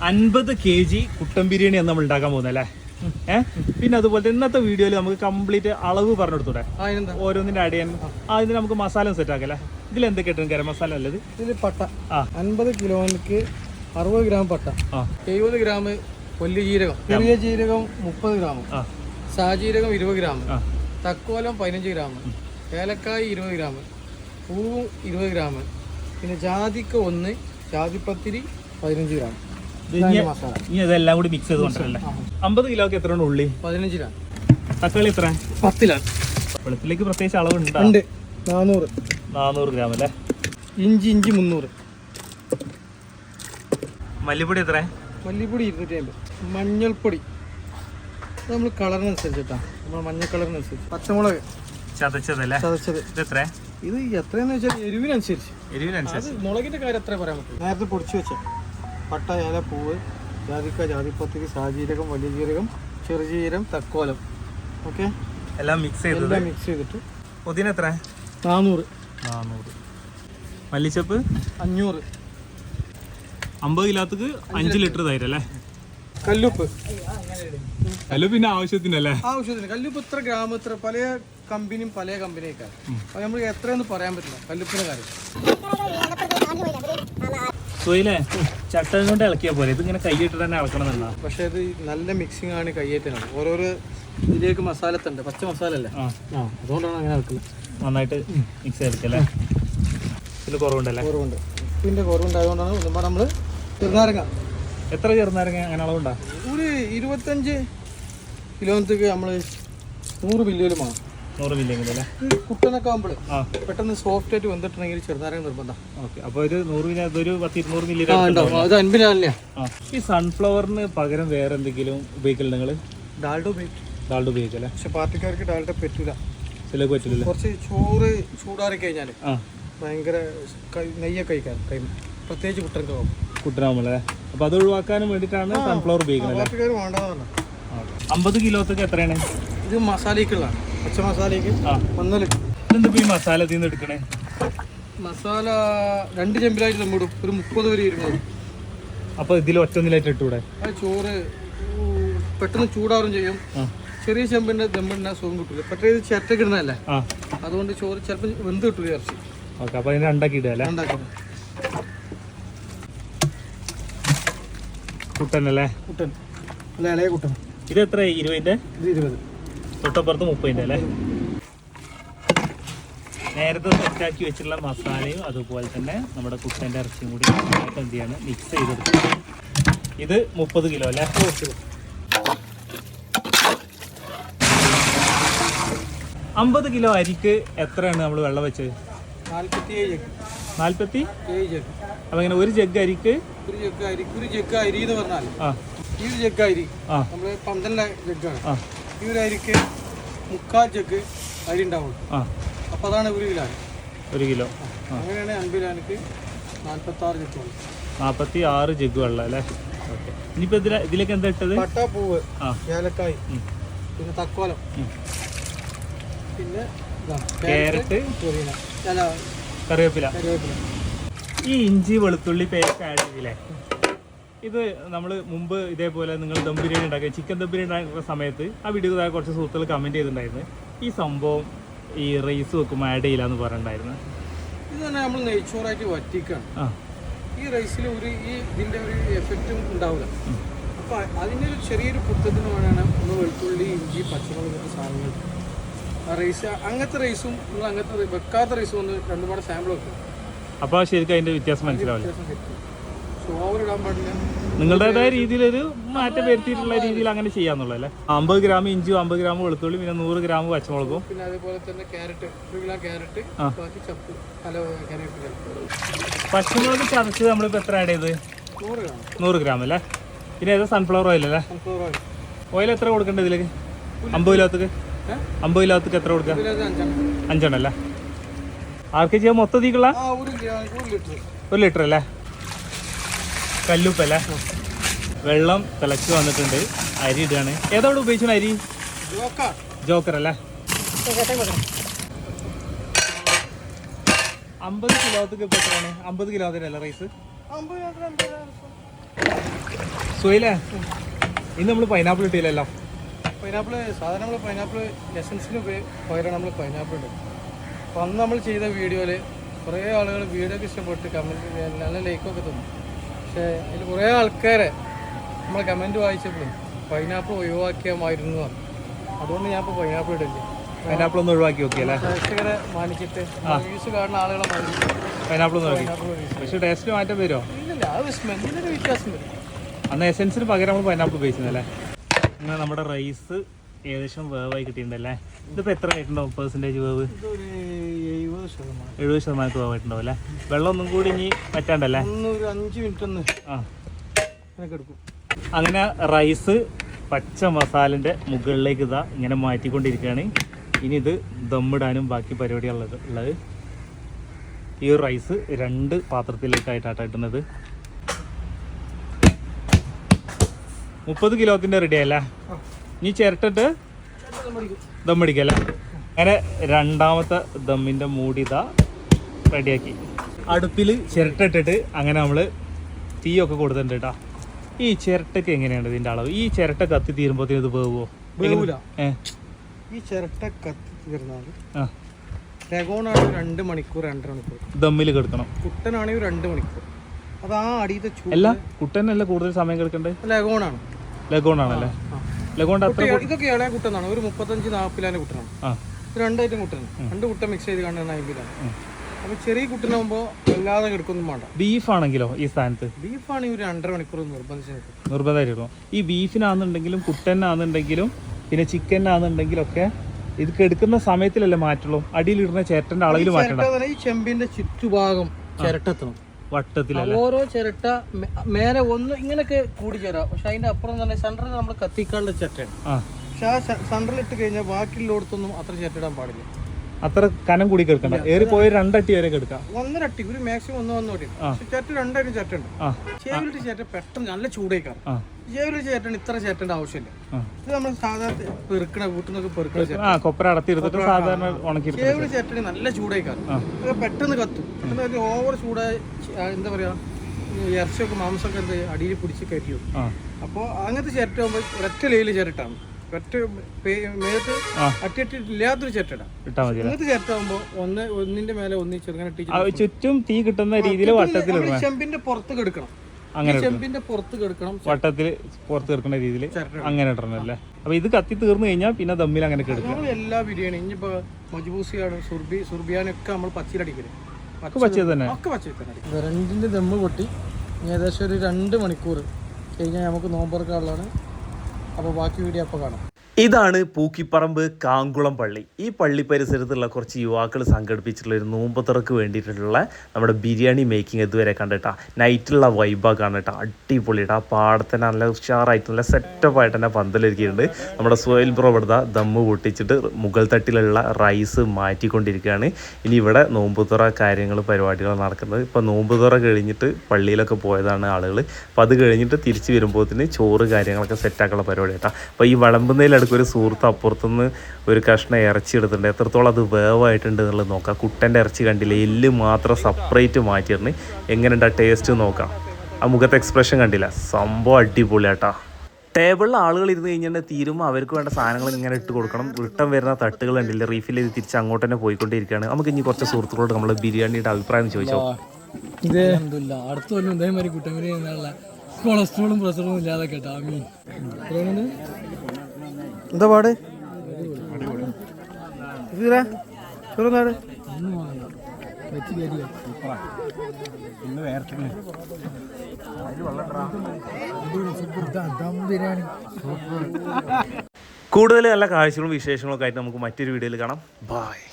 അൻപത് K G കുട്ടൻ ബിരിയാണിയാണ് നമ്മൾ ഉണ്ടാക്കാൻ പോകുന്നത് അല്ലേ? ഏഹ് പിന്നെ അതുപോലെ ഇന്നത്തെ വീഡിയോയിൽ നമുക്ക് കംപ്ലീറ്റ് അളവ് പറഞ്ഞു കൊടുത്തൂടെ ഓരോന്നിന്റെ അടിയൻ. ആ. ഇതിന് നമുക്ക് മസാല സെറ്റ് ആക്കല്ലേ ഇതിൽ എന്തൊക്കെ ഇട്ടും ഗരം മസാല അല്ലത് ഇതിൽ പട്ട. ആ. അൻപത് കിലോക്ക് അറുപത് ഗ്രാം പട്ട. ആ. എഴുപത് ഗ്രാം കൊല്ലി ജീരകം. ചെറിയ ജീരകം മുപ്പത് ഗ്രാം ആ. സാജീരകം ഇരുപത് ഗ്രാം തക്കോലം പതിനഞ്ച് ഗ്രാം ഏലക്കായ് ഇരുപത് ഗ്രാം പൂവും ഇരുപത് ഗ്രാം പിന്നെ ജാതിക്ക ഒന്ന് ജാതിപ്പത്തിരി പതിനഞ്ച് ഗ്രാം ഇനി- ഇതെല്ലാം കൂടി മിക്സ് ചെയ്ത് കൊണ്ടല്ലേ അമ്പത് കിലോക്ക് എത്ര ഉള്ളി? പതിനഞ്ച് തക്കാളി എത്ര? പത്തിലാണ് വെളുത്തിലേക്ക് പ്രത്യേകിച്ച് അളവുണ്ടോ? ഉണ്ട്. നാനൂറ്. നാനൂറ് ഗ്രാം അല്ലേ? ഇഞ്ചി ഇഞ്ചി മുന്നൂറ്. മല്ലിപ്പൊടി എത്ര? മല്ലിപ്പൊടി ഇരുന്നൂറ്റി അമ്പത് മഞ്ഞൾപ്പൊടി നമ്മൾ കളറിനനുസരിച്ചിട്ടാണ് നമ്മൾ മഞ്ഞ കളറിനനുസരിച്ച്. പച്ചമുളക്. ചതച്ചതല്ലേ ചതച്ചത്. ഇത് എത്ര ഇത് എത്രയെന്ന് വെച്ചാൽ എരിവിനനുസരിച്ച്. എരിവിനനുസരിച്ച്. മുളകിന്റെ കാര്യം എത്ര പറയാൻ പറ്റും. നേരത്തെ പൊടിച്ചു വെച്ച. പട്ട ഏല പൂവ് ജാതിക്ക ജാതിപ്പത്തിരി സാജീരകം വലിയ ജീരകം ചെറുജീരം തക്കോലം. ഓക്കെ? എല്ലാം മിക്സ് ചെയ്തത് എല്ലാം മിക്സ് ചെയ്തിട്ട്. പുതിന എത്ര? നാനൂറ് നാനൂറ് മല്ലിച്ചപ്പ്? അഞ്ഞൂറ്. അമ്പത് കിലോത്തേക്ക് അഞ്ച് ലിറ്റർ തൈര് അല്ലേ? കല്ലുപ്പ്. കല്ലുപ്പിന്റെ പിന്നെ ആവശ്യത്തിനല്ലേ ആവശ്യത്തിന്. കല്ലുപ്പ് ഇത്ര ഗ്രാം ഇത്ര പല കമ്പനിയും പല കമ്പനിയൊക്കെ നമ്മൾ നമുക്ക് എത്രയെന്ന് പറയാൻ പറ്റില്ല കല്ലുപ്പിന്റെ കാര്യം. സുയിലേ ചട്ടകം കൊണ്ട് ഇളക്കിയ പോലെ ഇതിങ്ങനെ കൈയിട്ട് തന്നെ ഇളക്കണം എന്നാ. പക്ഷെ ഇത് നല്ല മിക്സിംഗ് ആണ് കയ്യേറ്റനാണ് ഓരോരോ ഇതിലേക്ക് മസാല തന്നെ പച്ച മസാല അല്ലേ? ആ. അതുകൊണ്ടാണ് അങ്ങനെ ഇളക്കുന്നത് നന്നായിട്ട് മിക്സ് ചെയ്തെടുക്കല്ലേ ഇതിൽ കുറവുണ്ടല്ലേ? കുറവുണ്ട്. ഉപ്പിന്റെ കുറവുണ്ടായതുകൊണ്ടാണ് ഒന്നുമ്പോ നമ്മൾ ചെറുനാരങ്ങ. എത്ര ചെറുനാരങ്ങ അങ്ങനെ അളവുണ്ടാ? ഒരു ഇരുപത്തഞ്ച് കിലോമീറ്റർക്ക് നമ്മൾ നൂറ് ബില്ലിലും വേണം. നൂറ് മില്ലിയെങ്കിലും അല്ലേ? ഈ കുട്ടനൊക്കെ ആകുമ്പോൾ പെട്ടെന്ന് സോഫ്റ്റ് ആയിട്ട് വന്നിട്ടുണ്ടെങ്കിൽ ചെറുനാരങ്ങ നിർബന്ധം. ഓക്കെ അപ്പോൾ ഒരു നൂറ് മില്ലി അതൊരു പത്ത് ഇരുന്നൂറ് മില്ലി ആ ഉണ്ടാവും. അത് അൻപതിനല്ലേ ഈ സൺഫ്ലവറിന് പകരം വേറെ എന്തെങ്കിലും ഉപയോഗിക്കൽ നിങ്ങൾ ഡാൽഡ ഉപയോഗിക്കും. ഡാൾഡ് ഉപയോഗിക്കല്ലേ പക്ഷെ പാർട്ടിക്കാർക്ക് ഡാൽഡ പറ്റൂല. ചിലക്ക് പറ്റില്ല കുറച്ച് ചോറ് ചൂടാറി കഴിഞ്ഞാൽ ഭയങ്കര നെയ്യൊക്കെ കഴിക്കാൻ കൈമ പ്രത്യേകിച്ച് കുട്ടനൊക്കെ ആകും കുട്ടനാമല്ലേ അപ്പോൾ അത് ഒഴിവാക്കാനും വേണ്ടിട്ടാണ് സൺഫ്ലവർ ഉപയോഗിക്കുന്നത് പാർട്ടിക്കാർ അമ്പത് കിലോത്തേക്ക് എത്രയാണ്? ഇത് മസാലയ്ക്കുള്ളതാണ്. പച്ച മസാലയ്ക്ക് ആ. ഇതെന്താ ഈ മസാല ഇതിൽ നിന്ന് എടുക്കണേ? മസാല രണ്ട് ചെമ്പിലായിട്ട് നമ്മിടും ഒരു മുപ്പത് വരെ ഇരുന്നത് അപ്പോൾ ഇതിൽ ഒറ്റൊന്നിലായിട്ട് ഇട്ടൂടെ? ആ ചോറ് പെട്ടെന്ന് ചൂടാറും ചെയ്യും. ചെറിയ ചെമ്പിന്റെ ചെമ്പിന്റെ സുഖം കിട്ടില്ല പെട്ടെന്ന് ഇത് ചിരട്ടക്ക് ഇടുന്നതല്ലേ? ആ. അതുകൊണ്ട് ചോറ് ചിലപ്പോൾ വെന്ത് കിട്ടില്ല ഇറച്ചി ഓക്കെ അപ്പോൾ അതിനെ രണ്ടാക്കി ഇടുക അല്ലേ? ഉണ്ടാക്കുന്നത് കുട്ടനല്ലേ? കുട്ടൻ. അല്ല ഇളയ കുട്ടൻ. ഇത് എത്ര ഇരുപതിന്റെ? ഇത് ഇരുപത്. തൊട്ടപ്പുറത്ത് മുപ്പതിന്റെ അല്ലേ? നേരത്തെ സെറ്റാക്കി വെച്ചിട്ടുള്ള മസാലയും അതുപോലെ തന്നെ നമ്മുടെ കുട്ടന്റെ ഇറച്ചിയും കൂടി നന്നായിട്ട് എന്ത് ചെയ്യാണ്? മിക്സ് ചെയ്തെടുക്കുക. ഇത് മുപ്പത് കിലോ അല്ലേ? അമ്പത് കിലോ അരിക്ക് എത്രയാണ് നമ്മൾ വെള്ളം വെച്ചത്? നാൽപ്പത്തി അപ്പൊ ഇങ്ങനെ ഒരു ജഗ് അരിക്ക്? ഒരു ജഗ് അരി ഒരു ജഗ് അരി എന്ന് പറഞ്ഞാൽ ഈ ഒരു ജഗ് അരി ആ. നമ്മൾ പന്തലിലെ ജഗ്ഗാണ് ഈ ഒരു അരിക്ക് മുക്കാൽ ജഗ് അരി ഉണ്ടാവുള്ളൂ. ആ. അപ്പോൾ അതാണ് ഒരു കിലോ ഒരു കിലോ. അങ്ങനെയാണ് അൻപത് നാൽപ്പത്തി ആറ് ജഗ് വെള്ളം നാൽപ്പത്തി ആറ് ജഗ് വെള്ളം അല്ലേ? ഓക്കെ. ഇനിയിപ്പോൾ ഇതിൽ ഇതിലേക്ക് എന്താ ഇട്ടത്? പട്ട പൂവ് ആ. ഏലക്കായ് പിന്നെ തക്കോലം. പിന്നെ ക്യാരറ്റ് കറിവേപ്പില. കറിവേപ്പില. ഈ ഇഞ്ചി വെളുത്തുള്ളി പേസ്റ്റ് ആഡ് ചെയ്തില്ലേ? ഇത് നമ്മൾ മുമ്പ് ഇതേപോലെ നിങ്ങൾ ദം ബിരിയാണി ഉണ്ടാക്കുക ചിക്കൻ ദം ബിരിയാണി ഉണ്ടാക്കുന്ന സമയത്ത് ആ വീഡിയോ കുറച്ച് സുഹൃത്തുക്കൾ കമന്റ് ചെയ്തിട്ടുണ്ടായിരുന്നു. ഈ സംഭവം ഈ റൈസ് വെക്കുമ്പോൾ ആഡ് ചെയ്യില്ല എന്ന് പറഞ്ഞിട്ടുണ്ടായിരുന്നു. ഇത് തന്നെ നമ്മൾ നെയ്ച്ചോറായിട്ട് വറ്റിക്കാണ്. ഈ റൈസിൽ ഒരു ഈ ഇതിന്റെ ഒരു എഫക്റ്റും ഉണ്ടാവില്ല. അപ്പോൾ അതിന്റെ ഒരു ചെറിയൊരു കുത്തത്തിന് വേണമെങ്കിൽ ഒന്ന് വെളുത്തുള്ളി ഇഞ്ചി പച്ചമുളക് സാധനങ്ങൾ ആ റൈസ് അങ്ങനത്തെ റൈസും നിങ്ങൾ അങ്ങനത്തെ വെക്കാത്ത റൈസും ഒന്ന് രണ്ടുപാട് സാമ്പിൾ വെക്കും. അപ്പോൾ ശരിക്കും അതിന്റെ വ്യത്യാസം മനസ്സിലാവില്ല. വ്യത്യാസം രീതിയിൽ ഒരു മാറ്റം വരുത്തിയിട്ടുള്ള രീതിയിൽ അങ്ങനെ ചെയ്യാന്നുള്ളത് അല്ലേ അമ്പത് ഗ്രാം ഇഞ്ചും അമ്പത് ഗ്രാം വെളുത്തുള്ളി പിന്നെ നൂറ് ഗ്രാം പച്ചമുളകും. പിന്നെ അതേപോലെ തന്നെ ക്യാരറ്റ് ഒരു കിലോ ക്യാരറ്റ് ബാക്കി ചപ്പ് പച്ചമുളക് ചതച്ച് നമ്മളിപ്പോൾ എത്ര ആഡ് ചെയ്ത്? നൂറ് ഗ്രാം. അല്ലേ? പിന്നെ ഏതാ സൺഫ്ലവർ ഓയിൽ അല്ലേ? ഓയിൽ എത്ര കൊടുക്കേണ്ടത് ഇതിലേക്ക് അമ്പത് കിലോത്തേക്ക്? അമ്പത് കിലോത്തേക്ക് എത്ര കൊടുക്കാം? അഞ്ചെണ്ണം. അല്ലേ? ആർക്ക് ചെയ്യാൻ മൊത്തത്തിക്കുള്ള ഒരു ലിറ്റർ അല്ലേ? കല്ലുപ്പല്ലേ വെള്ളം തിളച്ച് വന്നിട്ടുണ്ട്. അരി ഇടുകയാണ്. ഏതോടെ ഉപയോഗിച്ചു അരി? ജോക്കാ ജോക്കർ അല്ലേ? അമ്പത് കിലോത്തേക്ക് ഇപ്പൊ എത്രയാണ് അമ്പത് കിലോത്തിനല്ലേ റൈസ് സുഹൈലേ ഇന്ന് നമ്മൾ പൈനാപ്പിൾ ഇട്ടില്ലല്ലോ. പൈനാപ്പിൾ സാധാരണ നമ്മൾ പൈനാപ്പിൾ എസൻസിന് പകരം നമ്മൾ പൈനാപ്പിൾ ഇടും അപ്പോൾ അന്ന് നമ്മൾ ചെയ്ത വീഡിയോയിൽ കുറേ ആളുകൾ വീഡിയോ ഒക്കെ ഇഷ്ടപ്പെട്ട് കമന്റ് നല്ല ലൈക്കൊക്കെ തന്നു. പക്ഷേ അതിൽ കുറേ ആൾക്കാരെ നമ്മൾ കമന്റ് വായിച്ചപ്പോഴും പൈനാപ്പിൾ ഒഴിവാക്കിയാമായിരുന്നു. അതുകൊണ്ട് ഞാൻ ഇപ്പോൾ പൈനാപ്പിൾ ഇടില്ല പൈനാപ്പിൾ ഒന്ന് ഒഴിവാക്കി നോക്കിയല്ലേ പ്രേക്ഷകരെ മാനിച്ചിട്ട് വ്യൂസ് കാണുന്ന ആളുകളെ മാനിച്ചിട്ട് പൈനാപ്പിൾ ഒന്ന് ഒഴിവാക്കി. പക്ഷെ ടേസ്റ്റ് മാറ്റം വരുമോ? ഇല്ല അത് സ്മെല്ലിനൊരു വ്യത്യാസം വരും. അന്ന് എസെൻസിന് പകരം നമ്മൾ പൈനാപ്പിൾ ഉപയോഗിച്ചതല്ലേ? അങ്ങനെ നമ്മുടെ റൈസ് ഏകദേശം വേവായി കിട്ടിയിട്ടുണ്ടല്ലേ? ഇതിപ്പോൾ എത്ര ആയിട്ടുണ്ടാവും പെർസെന്റേജ് വേവ്? എഴുപത് ശതമാനത്തിൽ ശതമാനത്ത് വേവായിട്ടുണ്ടാവും അല്ലേ? വെള്ളം ഒന്നും കൂടി ഇനി പറ്റാണ്ടല്ലേ? അഞ്ച് മിനിറ്റ് ഒന്ന് ആ. അങ്ങനെ കിടക്കും അങ്ങനെ റൈസ് പച്ച മസാലിന്റെ മുകളിലേക്ക് ഇതാ ഇങ്ങനെ മാറ്റിക്കൊണ്ടിരിക്കുകയാണ്. ഇനി ഇത് ദമ്മിടാനും ബാക്കി പരിപാടികളുള്ളത് ഉള്ളത്. ഈ റൈസ് രണ്ട് പാത്രത്തിലേക്കായിട്ടാണ് ഇട്ടുന്നത് മുപ്പത് കിലോത്തിന്റെ റെഡി അല്ല? ഇനി ചിരട്ടിട്ട് ദം ദമ്മടിക്കല്ല അങ്ങനെ രണ്ടാമത്തെ ദമ്മിന്റെ മൂടി ഇതാ റെഡിയാക്കി. അടുപ്പിൽ ചിരട്ടിട്ടിട്ട് അങ്ങനെ നമ്മൾ തീയൊക്കെ കൊടുത്തിട്ടുണ്ട് കേട്ടോ. ഈ ചിരട്ടയ്ക്ക് എങ്ങനെയാണ് ഇതിന്റെ അളവ്? ഈ ചിരട്ട കത്തി തീരുമ്പോഴത്തേനും ഇത് ഏ? ഈ ചിരട്ട കത്തി തീർന്നാൽ രഗോണാണെങ്കിൽ രണ്ട് മണിക്കൂർ രണ്ടര മണിക്കൂർ. ദമ്മിൽ കിടക്കണം. കുട്ടനാണെങ്കിൽ രണ്ട് മണിക്കൂർ. അത് ആ അടിയത്തെ അല്ല കുട്ടനല്ല കൂടുതൽ സമയം കിടക്കേണ്ടത് ലഗോണാണ്. ലഗോണാണല്ലേ. ലഗോണ്ട് ഇതൊക്കെയാണ് കുട്ടി- ഇതൊക്കെ കുട്ടനാണ്. ഒരു മുപ്പത്തഞ്ച് നാൽപ്പതിലാന്റെ കുട്ടനാണ്. രണ്ടായിട്ടും കുട്ടനാണ് രണ്ട് കുട്ട മിക്സ് ചെയ്ത് കാണുന്ന അമ്പതിലാണ് അപ്പോൾ ചെറിയ കുട്ടനാകുമ്പോ വല്ലാതെ കിടക്കൊന്നും വേണ്ട. ബീഫ് ആണെങ്കിലോ ഈ സ്ഥാനത്ത്? ബീഫാണെങ്കിൽ ഒരു രണ്ടര മണിക്കൂർ നിർബന്ധിച്ച് നിർബന്ധമായിട്ടുള്ളൂ ഈ ബീഫിനാണെന്നുണ്ടെങ്കിലും കുട്ടനാണെന്നുണ്ടെങ്കിലും പിന്നെ ചിക്കനാണെന്നുണ്ടെങ്കിലും ഒക്കെ ഇത് കെടുക്കുന്ന സമയത്തിലല്ലേ മാറ്റുള്ളൂ? അടിയിലിടുന്ന ചേട്ടന്റെ അളവിൽ മാറ്റണം ഈ ചെമ്പിന്റെ ചുറ്റുഭാഗം ചിരട്ടെത്തണം. വട്ടത്തിലല്ലേ? ഓരോ ചിരട്ട മേലെ ഒന്ന് ഇങ്ങനെയൊക്കെ കൂടി ചേരാം. പക്ഷെ അതിന്റെ അപ്പുറം തന്നെ സെന്ററിൽ നമ്മൾ കത്തിക്കാനുള്ള ചിരട്ടയാണ് പക്ഷെ ആ സെന്ററിൽ ഇട്ട് കഴിഞ്ഞാൽ ബാക്കിയുള്ളടത്തൊന്നും അത്ര ചിരട്ടിടാൻ പാടില്ല. അത്ര കനം കൂടി കിടക്കണ്ട. ഏറി പോയി രണ്ടട്ടി വരെ കിടക്കാം. ഒന്നരട്ടി ഒരു മാക്സിമം ഒന്ന് വന്നോട്ടി ചിരട്ട രണ്ടായിരം ചിരട്ടുണ്ട് ചേവിലിട്ട് ചിരട്ട പെട്ടെന്ന് നല്ല ചൂടേക്കാറ് ആ ചേട്ടൻ ചിരട്ടണ് ഇത്ര ചേട്ടന്റെ ആവശ്യമില്ല. ഇത് നമ്മൾ സാധാരണ പെറുക്കണ വീട്ടിൽ നിന്നൊക്കെ പെറുക്കണ ചേട്ടൻ. ആ അടത്തിരുത്തിട്ട് സാധാരണ ഉണക്കിയെടുക്കും ചേവിൽ ചേട്ടന് നല്ല ചൂടായി പെട്ടെന്ന് കത്തും. പെട്ടെന്ന് ഓവർ ചൂടായി എന്താ പറയാ ഈ ഇറച്ചിയൊക്കെ മാംസമൊക്കെ എന്ത്? അടിയിൽ പിടിച്ച് ആ. അപ്പോൾ അങ്ങനത്തെ ചേട്ടൻ ആകുമ്പോൾ ഒരൊറ്റ ലയിൽ ചിരട്ടാണ് ഒറ്റ മേത്ത്. അട്ടിട്ടില്ലാത്തൊരു ചേട്ടടാ അങ്ങനത്തെ മതി ഇങ്ങനത്തെ ചിരട്ട ആകുമ്പോൾ ഒന്ന് ഒന്നിന്റെ മേലെ ഒന്ന് ചെറുങ്ങനെ ചുറ്റും തീ കിട്ടുന്ന രീതിയിൽ വട്ടത്തിൽ ചെമ്പിന്റെ പുറത്ത് കെടുക്കണം അങ്ങനെ ചെമ്പിന്റെ പുറത്ത് കെടുക്കണം. വട്ടത്തിൽ പുറത്ത് കിടക്കുന്ന രീതിയിൽ അങ്ങനെ ഇടണം അല്ലേ? അപ്പൊ ഇത് കത്തി തീർന്നു കഴിഞ്ഞാൽ പിന്നെ ദമ്മിൽ അങ്ങനെ കിടക്കും എല്ലാ ബിരിയാണി ഇനിയിപ്പോ മജ്ബൂസിയാണ് സുർബി സുർബിയാനൊക്കെ നമ്മൾ പച്ചിലടിക്കൽ ഒക്കെ പച്ചത് തന്നെ. ഒക്കെ പച്ചയിൽ തന്നെ അടിക്കും രണ്ടിന്റെ ദമ്മ് പൊട്ടി. ഏകദേശം ഒരു രണ്ട് മണിക്കൂർ കഴിഞ്ഞാൽ നമുക്ക് നോമ്പറക്കാനുള്ളതാണ് അപ്പോൾ ബാക്കി വീഡിയോ അപ്പോൾ കാണാം. ഇതാണ് പൂക്കിപ്പറമ്പ് കാങ്കുളം പള്ളി. ഈ പള്ളി പരിസരത്തുള്ള കുറച്ച് യുവാക്കൾ സംഘടിപ്പിച്ചിട്ടുള്ള ഒരു നോമ്പത്തറക്ക് വേണ്ടിയിട്ടുള്ള നമ്മുടെ ബിരിയാണി മേക്കിംഗ് ഇതുവരെ കണ്ടിട്ടാ. നൈറ്റുള്ള വൈബാ കണ്ടിട്ടാ അടിപൊളിയിട്ട് ആ പാടത്തന്നെ നല്ല ഉഷാറായിട്ട് നല്ല സെറ്റപ്പ് ആയിട്ട് തന്നെ പന്തലൊരുക്കിയിട്ടുണ്ട് നമ്മുടെ സോയിൽ ബ്രോ ഇവിടുത്തെ ദമ്മ് പൊട്ടിച്ചിട്ട് മുകൾ തട്ടിലുള്ള റൈസ് മാറ്റിക്കൊണ്ടിരിക്കുകയാണ്. ഇനി ഇവിടെ നോമ്പുതുറ കാര്യങ്ങൾ പരിപാടികൾ നടക്കുന്നത്. ഇപ്പോൾ നോമ്പുതുറ കഴിഞ്ഞിട്ട് പള്ളിയിലൊക്കെ പോയതാണ് ആളുകൾ അപ്പോൾ അത് കഴിഞ്ഞിട്ട് തിരിച്ച് വരുമ്പോഴത്തേന് ചോറ് കാര്യങ്ങളൊക്കെ സെറ്റാക്കാനുള്ള പരിപാടി കേട്ടോ. അപ്പോൾ ഈ വിളമ്പുന്നതിലിടയ്ക്ക് ഒരു സുഹൃത്ത് അപ്പുറത്തുനിന്ന് ഒരു കഷ്ണം ഇറച്ചി എടുത്തിട്ടുണ്ട്. എത്രത്തോളം അത് വേവായിട്ടുണ്ട് എന്നുള്ളത് നോക്കാം. കുട്ടന്റെ ഇറച്ചി കണ്ടില്ല എല്ല് മാത്രം സെപ്പറേറ്റ് മാറ്റിയിരുന്നു എങ്ങനെയുണ്ട് ആ ടേസ്റ്റ് നോക്കാം. ആ മുഖത്തെ എക്സ്പ്രഷൻ കണ്ടില്ല. സംഭവം അടിപൊളിയാട്ടാ. ടേബിളിൽ ആളുകൾ ഇരുന്ന് കഴിഞ്ഞാൽ തീരുമ്പോൾ അവർക്ക് വേണ്ട സാധനങ്ങൾ ഇങ്ങനെ ഇട്ട് കൊടുക്കണം. റിട്ടേൺ വരുന്ന തട്ടുകൾ ഉണ്ടല്ലോ റീഫിൽ ചെയ്ത് തിരിച്ച് അങ്ങോട്ട് തന്നെ പോയിക്കൊണ്ടിരിക്കുകയാണ്. നമുക്ക് ഇനി കുറച്ച് സുഹൃത്തുക്കളോട് നമ്മൾ ബിരിയാണിയുടെ അഭിപ്രായം ചോദിച്ചോ? അടുത്ത കൊല്ലം ഇതേമാതിരി കൊളസ്ട്രോളും പ്രഷറും ഇല്ലാതെ കേട്ടോ എന്താ പാട്? കൂടുതൽ നല്ല കാഴ്ചകളും വിശേഷങ്ങളൊക്കെ ആയിട്ട് നമുക്ക് മറ്റൊരു വീഡിയോയിൽ കാണാം. ബായ്